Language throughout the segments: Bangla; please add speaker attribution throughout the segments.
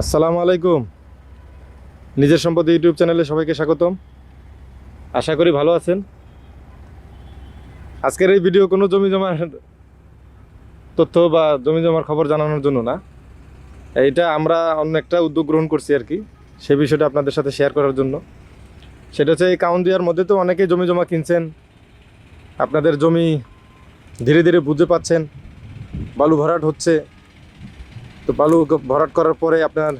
Speaker 1: আসসালামু আলাইকুম। নিজের সম্পদ ইউটিউব চ্যানেলে সবাইকে স্বাগতম। আশা করি ভালো আছেন। আজকের এই ভিডিও কোনো জমি জমার তথ্য বা জমি জমার খবর জানানোর জন্য না। এইটা আমরা অন্য একটা উদ্যোগ গ্রহণ করছি আর কি, সে বিষয়টা আপনাদের সাথে শেয়ার করার জন্য। সেটা হচ্ছে এই কাউন্দিয়ার মধ্যে তো অনেকেই জমি জমা কিনছেন, আপনাদের জমি ধীরে ধীরে বুঝে পাচ্ছেন বালু ভরাট হচ্ছে তো বালু ভরাট করার পরে আপনার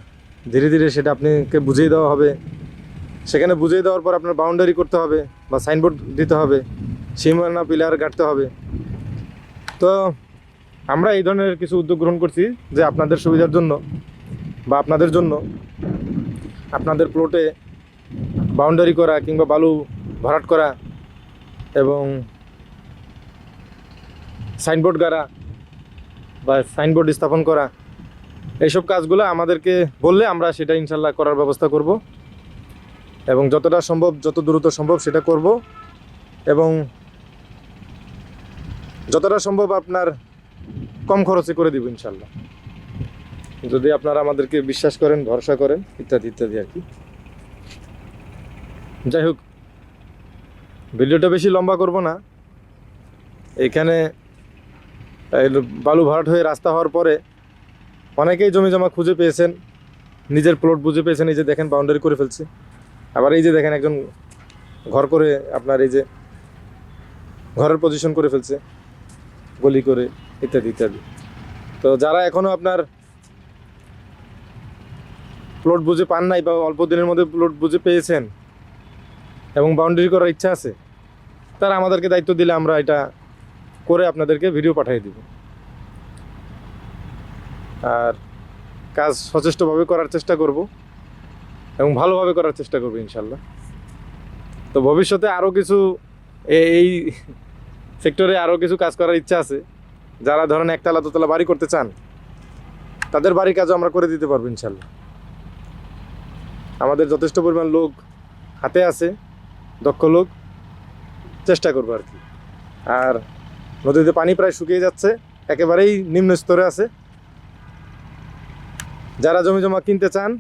Speaker 1: ধীরে ধীরে সেটা আপনাকে বুঝিয়ে দেওয়া হবে। সেখানে বুঝিয়ে দেওয়ার পর আপনার বাউন্ডারি করতে হবে বা সাইনবোর্ড দিতে হবে। সীমানা পিলার গাঁটতে হবে। তো আমরা এই ধরনের কিছু উদ্যোগ গ্রহণ করছি যে আপনাদের সুবিধার জন্য বা আপনাদের জন্য আপনাদের প্লটে বাউন্ডারি করা কিংবা বালু ভরাট করা এবং সাইনবোর্ড গাড়া বা সাইনবোর্ড স্থাপন করা এইসব কাজগুলো আমাদেরকে বললে আমরা সেটা ইনশাল্লাহ করার ব্যবস্থা করব। এবং যতটা সম্ভব, যত দ্রুত সম্ভব সেটা করব। এবং যতটা সম্ভব আপনার কম খরচে করে দিব ইনশাল্লাহ। যদি আপনারা আমাদেরকে বিশ্বাস করেন, ভরসা করেন, ইত্যাদি ইত্যাদি আর কি। যাই হোক, ভিডিওটা বেশি লম্বা করব না। এখানে বালু ভরাট হয়ে রাস্তা হওয়ার পরে অনেকেই জমি জমা খুঁজে পেয়েছেন, নিজের প্লট বুঝে পেয়েছেন, এই যে দেখেন বাউন্ডারি করে ফেলছে। আবার এই যে দেখেন একজন ঘর করে আপনার এই যে ঘরের পজিশন করে ফেলছে, গলি করে, ইত্যাদি ইত্যাদি। তো যারা এখনও আপনার প্লট বুঝে পান নাই বা অল্প দিনের মধ্যে প্লট বুঝে পেয়েছেন এবং বাউন্ডারি করার ইচ্ছা আছে, তারা আমাদেরকে দায়িত্ব দিলে আমরা এটা করে আপনাদেরকে ভিডিও পাঠিয়ে দিব। আর কাজ সচেষ্টভাবে করার চেষ্টা করব এবং ভালোভাবে করার চেষ্টা করব ইনশাল্লাহ তো ভবিষ্যতে আরও কিছু এই সেক্টরে আরও কিছু কাজ করার ইচ্ছা আছে। যারা ধরেন একতলা দোতলা বাড়ি করতে চান, তাদের বাড়ির কাজও আমরা করে দিতে পারব ইনশাল্লাহ আমাদের যথেষ্ট পরিমাণ লোক হাতে আছে, দক্ষ লোক, চেষ্টা করব আর কি। আর নদীতে পানি প্রায় শুকিয়ে যাচ্ছে, একেবারেই নিম্ন স্তরে আছে। যারা জমি জমা কিনতে চান,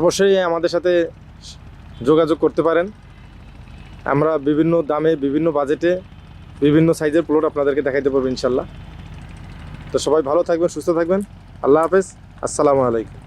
Speaker 1: অবশ্যই আমাদের সাথে যোগাযোগ করতে পারেন। আমরা বিভিন্ন দামে, বিভিন্ন বাজেটে, বিভিন্ন সাইজের প্লট আপনাদেরকে দেখাইতে পারব ইনশাল্লাহ। তো সবাই ভালো থাকবেন, সুস্থ থাকবেন। আল্লাহ হাফেজ। আসসালামু আলাইকুম।